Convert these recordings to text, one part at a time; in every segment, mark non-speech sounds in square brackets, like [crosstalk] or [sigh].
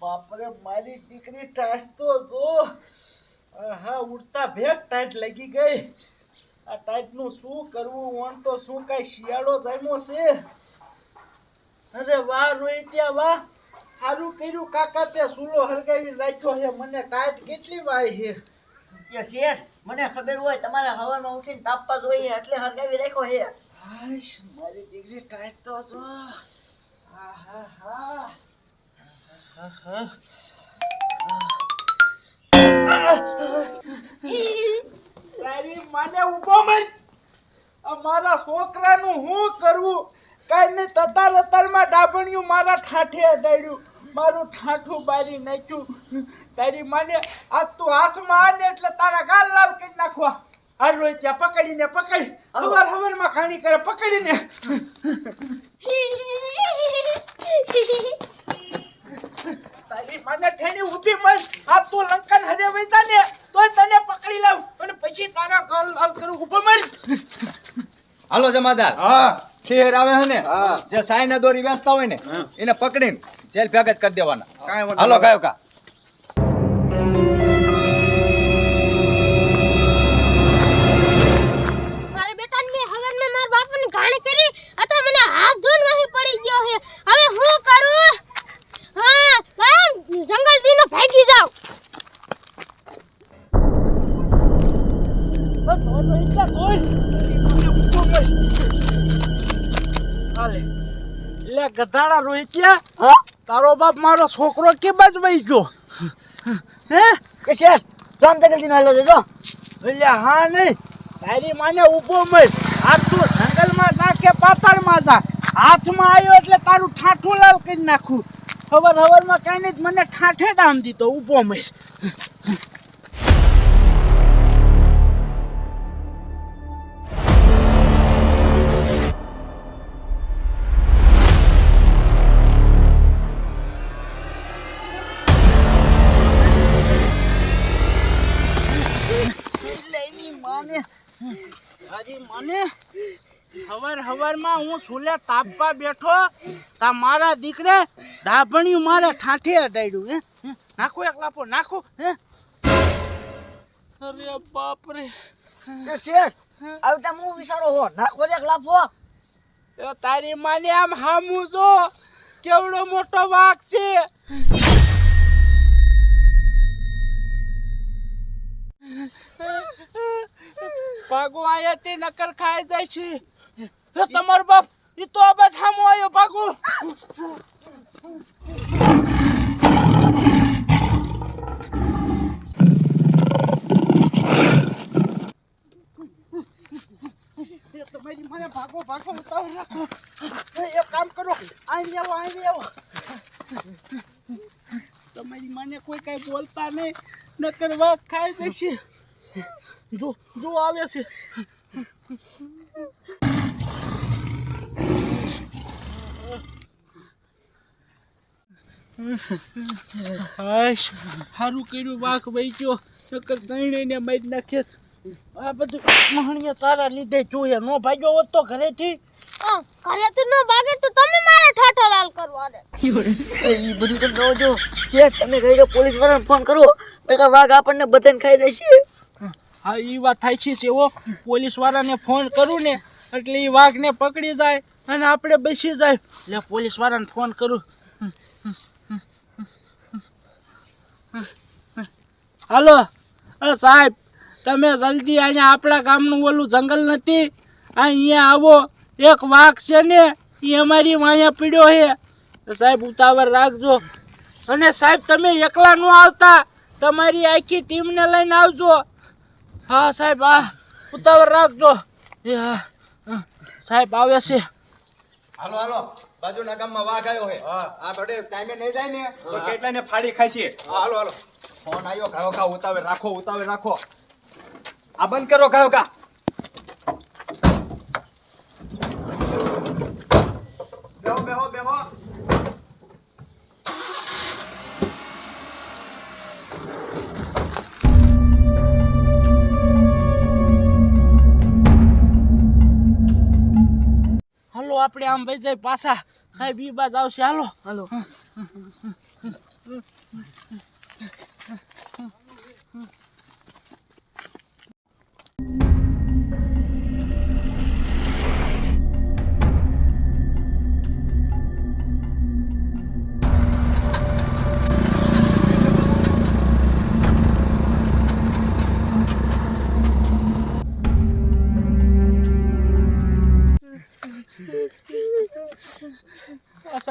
બાપરે મારી દીકરી ટાઈટ તો જો. હા ઉડતા ભેગ ટાઈટ લાગી ગઈ. આ ટાઈટનું શું કરવું? ઓન તો શું કઈ શિયાળો જામ્યો છે? અરે વાહ રોહિત્યા વાહ. સારું કર્યું કાકા તે સૂલો હળગાવી રાખ્યો છે. મને ટાઈટ કેટલી વાય છે? એ શેઠ મને ખબર હોય તમારે હવામાં ઉઠીને તાપવા જોઈએ એટલે હરગાવી રાખ્યો હે હાશ મારી દીકરી ટાઈટ તો જો. હા હા હા તારી માને ઊભો મર અમારા છોકરાનું હું કરવું? કાંઈ નહીં તતાર અતારમાં ડાબણિયું મારા ઠાઠે અડાડ્યું. મારું ઠાઠું બારી નાખ્યું. તારી માને આ તું હાથમાં આને એટલે તારા ગાલ લાલ કરી નાખવા. આ રોજ પકડીને, પકડી. હવાર હવારમાં ખાણી કરે, પકડીને. [laughs] તારી માને ઠેણી ઊભી મર આ તું લંકન હરે વૈતા ને તોય તને પકડી લાવ. અને પછી તારા ગાલ લાલ કરું ઊભો મર. હાલો જમાદાર. હા. ખેર આવે હે ને હા. જે સાઈના દોરી વેચતા હોય ને એને પકડીને જેલ ભેગા જ કરી દેવાના. હાલો. કયો કા. હાલે લે ગધાડા રોઈ હા તારો બાપ મારો છોકરો કે બાજ વહી ગયો? હે? કે શેઠ જામ જગલજી નો હાલો જો. એટલે હા નહીં. તારી માને ઊભો મર આ તું જંગલમાં જા કે પાતાળમાં જા. હાથમાં આવ્યો એટલે તારું ઠાઠું લાલ કરી નાખું. ખબર ખબરમાં કાંઈ નહીં મને ઠાઠે ડામ દીધો ઊભો મર માને. તારી માને હવાર હવારમાં હું સુલે તાપવા બેઠો તા મારા દીકરે ડાભણિયું મારે ઠાઠે અડાડ્યું હે? હે? નાખો એક લાપો નાખો હે? અરે બાપ રે એ શેઠ આવતા હું વિચારો હો? નાખો એક લાફો એ તારી માને આમ હામું જો કેવડો મોટો વાઘ છે. ભાગો તે નકર ખાઈ જાય છે. તમારો બાપ એ તો આબાજ હામો ભાગો. એ તમારી મને ભાગો ભાગો, ઉતાવળ રાખો. એક કામ કરો અહીં આવો અહીં આવો તમારી મને કોઈ કઈ બોલતા નહીં, નકર વાત ખાઈ જશે. જો જો આવે છે. હાશ સારું કર્યું વાઘ વહી ગયો નકર ગણીને મારી નાખે. આ બધું મહણીયા તારા લીધે જોઈએ. નો ભાગ્યો હોત તો ઘરેથી. હા, ઘરે તો ન ભાગે તો તમે મારા ઠાઠા લાલ કરવા દે. એ બધું તો ન જો શેઠ તમે કહી કે પોલીસ વાળાને ફોન કરો. નકર વાઘ આપણને બધાને ખાઈ જશે હા એ વાત થાય છે એવો. પોલીસવાળાને ફોન કરું ને એટલે એ વાઘને પકડી જાય અને આપણે બેસી જાય. એટલે પોલીસવાળાને ફોન કરું. હાલો સાહેબ, તમે જલ્દી અહીંયા આપણા ગામનું ઓલું જંગલ નથી? અહીંયા આવો, એક વાઘ છે ને એ અમારી વાયા પીડ્યો છે. સાહેબ, ઉતાવળ રાખજો. અને સાહેબ, તમે એકલા ન આવતા, તમારી આખી ટીમને લઈને આવજો. હા સાહેબ આ ઉતાવળ રાખજો. એ હા હા, સાહેબ આવ્યા છે. હાલો હાલો. બાજુના ગામમાં વાઘ આવ્યો હે. આ બડે ટાઈમે નહીં જાય ને તો કેટલાને ફાડી ખાઈશીએ હાલો હાલો. ફોન આવ્યો ગાયો કા ઉતાવે રાખો ઉતાવે રાખો. આ બંધ કરો ગાયો કા આપણે આમ ભાઈ જાય પાછા. સાહેબ ઈ બાજ આવશે. હાલો. હાલો.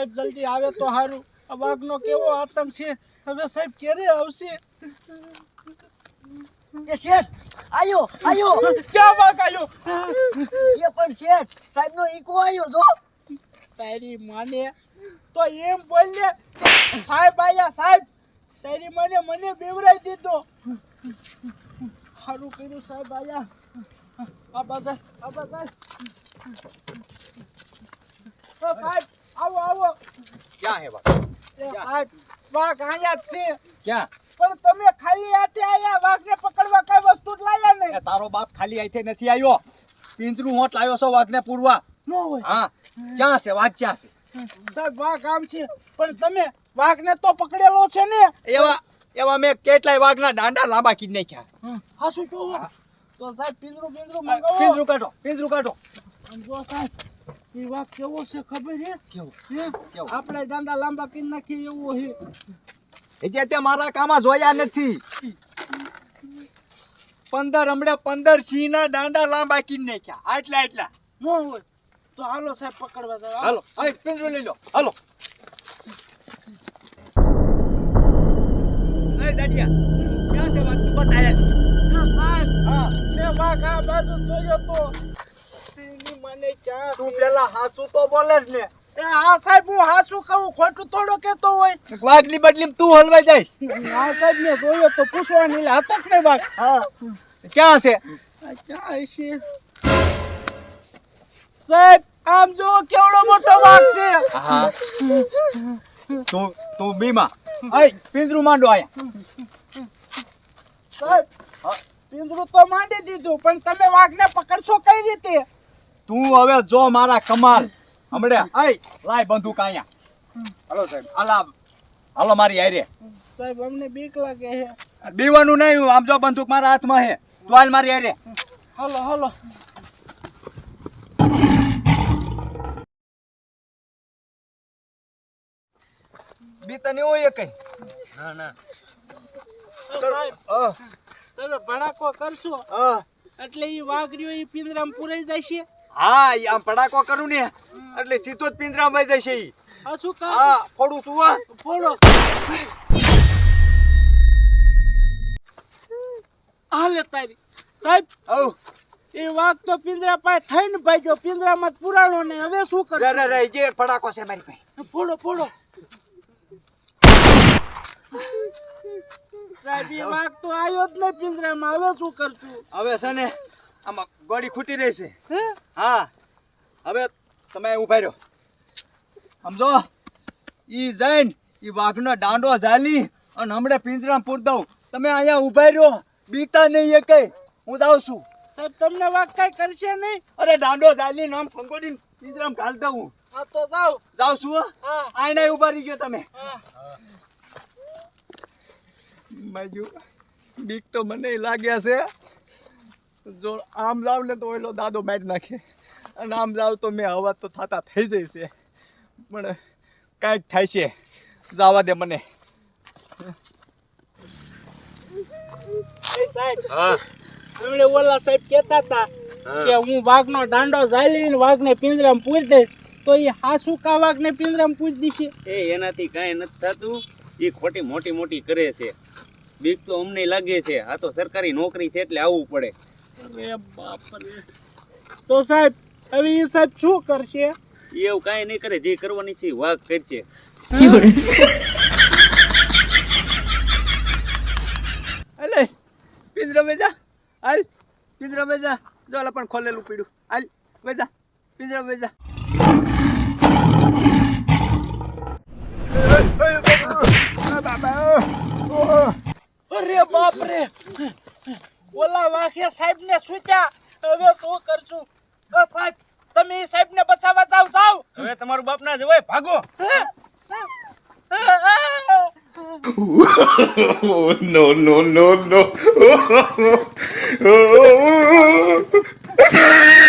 સાહેબ જલ્દી આવે તો સારું આ વાઘનો કેવો આતંક છે? હવે સાહેબ ક્યારે આવશે? એ શેઠ આયો આયો. ક્યાં વાઘ આવ્યો એ પણ શેઠ સાહેબ ઈકો આયો જો તારી માને તો એમ બોલ સાહેબ આયા સાહેબ. તારી માને મને બેવરાઈ દીધો. સારું કર્યું સાહેબ આયા. આ બધા આ બધા સાહેબ ક્યાં હે વાઘ સાહેબ વાઘ આયા જ છે. ક્યાં? પણ તમે ખાલી આતે આયા વાઘને પકડવા કઈ વસ્તુ જ લાયા નહીં. તારો બાપ ખાલી અહીંથી નથી આવ્યો પિંજરું હોટ લાવ્યો છો વાઘને પૂરવા. નો હોય. હા ક્યાં છે વાઘ ક્યાં છે? સાહેબ વાઘ આમ છે પણ તમે વાઘને તો પકડેલો છે ને. એવા એવા મેં કેટલાય વાઘના દાંડા લાંબા કીધી નાખ્યા. હા શું કહો. તો સાહેબ પિંજરું પિંજરું મંગાવો. પિંજરું કાઢો પિંજરું કાઢો. જો સાહેબ એ વાત કેવો છે ખબર છે કેવું? હે? આપણે દાંડા લાંબા કરી નાખી એવો છે એટલે તે મારા કામાં જોયા નથી. પંદર હમણાં પંદર સિંહના દાંડા લાંબા કીન નાખ્યા. આટલા આટલા. ન હોય. તો હાલો સાહેબ પકડવા જાવ હાલો. હવે પિંજરો લઈ લો. હાલો. એ જાડિયા ક્યાં છે વાત? તું હા સાહેબ. હા. મેં વાઘ આ બાજુ જોયો તો મને ક્યાં તું પેલા હાસુ તો બોલે જ ને. એ હા સાહેબ હું હાસું કહું ખોટું થોડો કેતો હોય. વાઘની બદલી તું હલવાઈ જઈશ. હા સાહેબ મેં જોયો તો પૂછવાની લે હતો કે નહીં વાઘ. હા. ક્યાં છે? ક્યાં છે? સાહેબ આમ જો કેવડો મોટો વાઘ છે. હા. તું તું બીમા. આય પિંજરું માંડો આયા સાહેબ પિંજરું તો માંડી દીધું પણ તમે વાઘને પકડશો કઈ રીતે? તું હવે જો મારા કમાલ. હમણે આય લાય બંદૂક આયા હલો સાહેબ હાલા હાલો મારી હારે. સાહેબ અમને બીક લાગે હે બીવાનું નહીં આમ જો બંદૂક મારા હાથમાં હે તું હાલ મારી હારે. Hello hello. બી તને હોય કઈ. સાહેબ તમે ભડાકો કરશો? એટલે ઈ વાઘ રહ્યો ઈ પિંજરામાં પુરાઈ જશે? હા આમ પડાકો કરું ને એટલે સીધો જ પિંજરામાં જશે ઈ. આ શું કહો હા ફોડું છું હા. ફોડો. હાલે તારી. સાહેબ ഔ એ વાઘ તો પિંજરા પાસે થઈને ભાગ્યો. પિંજરામાં પુરાણો ને હવે શું કરે રે રે જે પડાકો છે મારી પાસે. ફોડો ફોડો. સાહેબ એ વાઘ તો આવ્યો જ નહીં પિંજરામાં. હવે શું કરશું? હવે છે ને આમાં ગોળી ખૂટી રહી છે. હા? હવે તમે ઊભા રહ્યો સમજો ઈ જઈને ઈ વાઘનો દાંડો ઝાલી અને હમણે પિંજરામાં પૂર દઉં. તમે અહીંયા ઊભા રહ્યો બીતા નહીં એ કઈ. હું જાઉં છું. સાહેબ તમને વાઘ કઈ કરશે નહીં? અરે દાંડો ઝાલી નામ ફંગોડી પિંજરામાં ઘાલ દઉં હા. તો જાઉં જાઉં છું આઈને ઊભા રહી ગયો તમે. બાજુ બીક તો મને લાગ્યા છે. જો આમ લાવ ને તો ઓલો દાદો મારી નાખે. અને આમ લાવ તો મેં હવા તો થતા થઈ જશે પણ કાંઈક થાય છે. જવા દે મને. સાહેબ ઓલા સાહેબ કહેતા હતા કે હું વાઘનો દાંડો ઝાલીને વાઘને પિંજરામાં પૂરી દઈશ. તો એ હાસુ કા વાઘને પિંજરામાં પૂરી દીશે એ એનાથી કાંઈ નથી થતું. એ ખોટી મોટી મોટી કરે છે. બીક તો અમને લાગે છે. આ તો સરકારી નોકરી છે એટલે આવવું પડે. અરે બાપ રે તો સાહેબ હવે એ સાહેબ શું કરશે? એવું કાંઈ નહીં કરે જે કરવાની છે વાઘ કરશે. અલે પિંજરા વેજા હાલ પિંજરા વેજા જો અલા પણ ખોલેલું પીડ્યું હાલ વેજા પિંજરા વેજા અરે બાપ રે બોલા વાઘે સાહેબ ને સૂચ્યા. હવે શું કરશું? સાહેબ તમે સાહેબ ને બચાવવા જાવ જાવ. હવે તમારું બાપ ના જવાય ભાગો. no, નો નો no. [laughs]